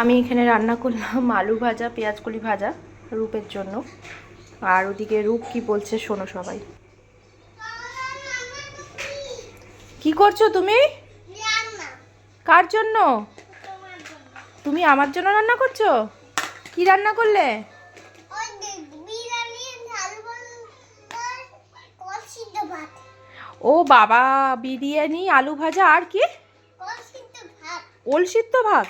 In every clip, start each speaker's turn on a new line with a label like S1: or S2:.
S1: আমি এখানে রান্না করলাম আলু ভাজা পেঁয়াজ কলি ভাজা রূপের জন্য। আর ওদিকে রূপ কি বলছে শোনো সবাই। কি করছ তুমি? কার জন্য? তুমি আমার জন্য রান্না করছ? কি রান্না করলে? ও বাবা বিরিয়ানি আলু ভাজা আর কি? ওল সিদ্ধ ভাত?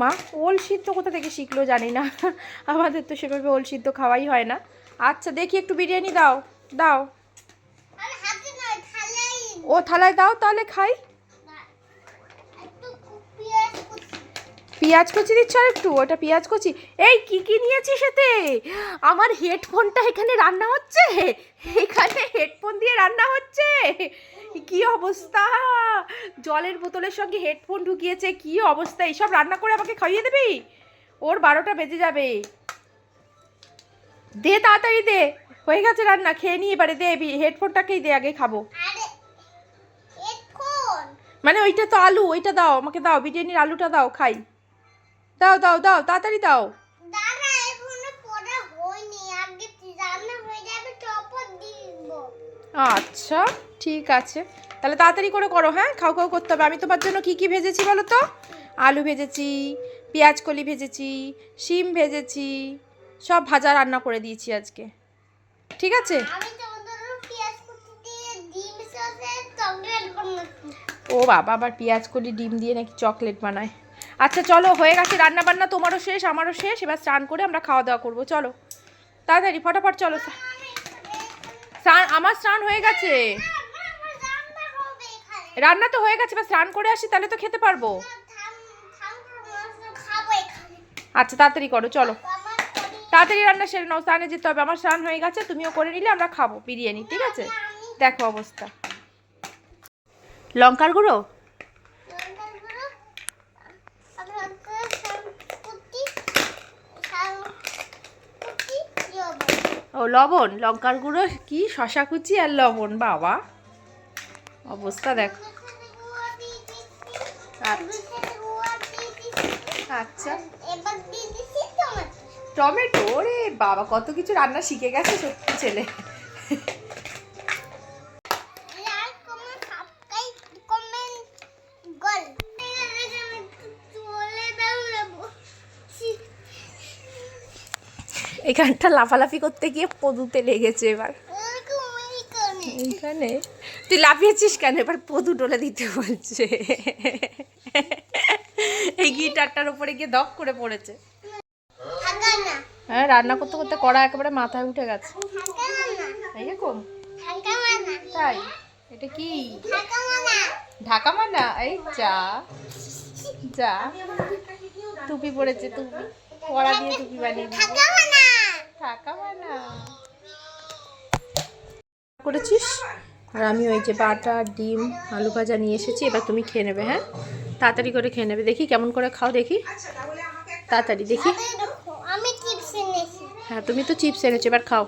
S1: মা ওল সিদ্ধ কোথা থেকে শিখলো জানি না। আমাদের তো সেভাবে ওল সিদ্ধ খাওয়াই হয় না। আচ্ছা দেখি একটু বিরিয়ানি দাও দাও। ও থালায় দাও তাহলে খাই। পেঁয়াজ কুচি দিচ্ছ আর একটু? ওটা পেঁয়াজ কুচি। এই কি কি নিয়েছিস এতে? আমার হেডফোনটা এখানে রান্না হচ্ছে? এখানে হেডফোন দিয়ে রান্না হচ্ছে? কি অবস্থা? জলের বোতলের সঙ্গে হেডফোন ঢুকিয়েছে কি অবস্থা? এইসব রান্না করে আমাকে খাইয়ে দিবি? ওর বারোটা বেজে যাবে। দে তাড়াতাড়ি দে। হয়ে গেছে রান্না খেয়ে নিয়ে এবারে দে হেডফোনটাকেই দে আগে খাব। মানে ওইটা তো আলু ওইটা দাও আমাকে দাও বিরিয়ানির আলুটা দাও খাই। দাও দাও দাও তাড়াতাড়ি দাও। আচ্ছা ঠিক আছে। তাহলে তাড়াতাড়ি করে করো হ্যাঁ? খাও খাও করতে হবে। আমি তোমার জন্য কি কি ভেজেছি বলো তো? আলু ভেজেছি পেঁয়াজ কলি ভেজেছি শিম ভেজেছি সব ভাজা রান্না করে দিয়েছি আজকে। ঠিক আছে? ও বাবা আবার পেঁয়াজ কলি ডিম দিয়ে নাকি চকলেট বানায়। আচ্ছা চলো, হয়ে গেছে রান্না বান্না তোমারও শেষ, আমারও শেষ। এবার স্নান করে আমরা খাওয়া দাওয়া করব, চলো। তাড়াতাড়ি, ফটাফট চলো স্নান, আমার স্নান হয়ে গেছে।
S2: রান্না
S1: তো হয়ে গেছে, এবার স্নান করে আসি, তাহলে তো খেতে পারব। আচ্ছা তাড়াতাড়ি করো, চলো। তাড়াতাড়ি রান্না সেরে নাও, স্নানে যেতে হবে, আমার স্নান হয়ে গেছে, তুমিও করে নিলে, আমরা খাব বিরিয়ানি, ঠিক আছে? দেখো অবস্থা। লঙ্কার গুঁড়ো
S2: লঙ্কার গুঁড়ো আর হচ্ছে কুচি কুচি জব
S1: ও লবণ, লঙ্কার গুঁড়ো, কি? শশা কুচি আর লবণ, বাবা। অবস্থা দেখো। আচ্ছা।
S2: টমেটো?
S1: রে বাবা, কত কিছু রান্না শিখে গেছে সত্যি ছেলে। এখানটা লাফালাফি করতে গিয়ে পদুতে লেগেছে এবার। এইখানে? তুই লাফিয়েছিস কেন? এবার পদু ডলে দিতে বলছে। এই গিটারটার উপরে গিয়ে দপ করে পড়েছে। হ্যাঁ রান্না করতে করতে কড়া একেবারে মাথায় উঠে গেছে। এইরকম তাই? এটা কি? ঢাকা মানা এই যা। যা। টুপি পড়েছে টুপি। কড়া দিয়ে টুপি বানিয়ে করেছিস? আর আমি ওই যে বাটা ডিম আলু ভাজা নিয়ে এসেছি এবার তুমি খেয়ে নেবে হ্যাঁ? তাড়াতাড়ি করে খেয়ে নেবে। দেখি কেমন করে খাও দেখি। তাড়াতাড়ি দেখি। হ্যাঁ তুমি তো চিপস এনেছো এবার খাও।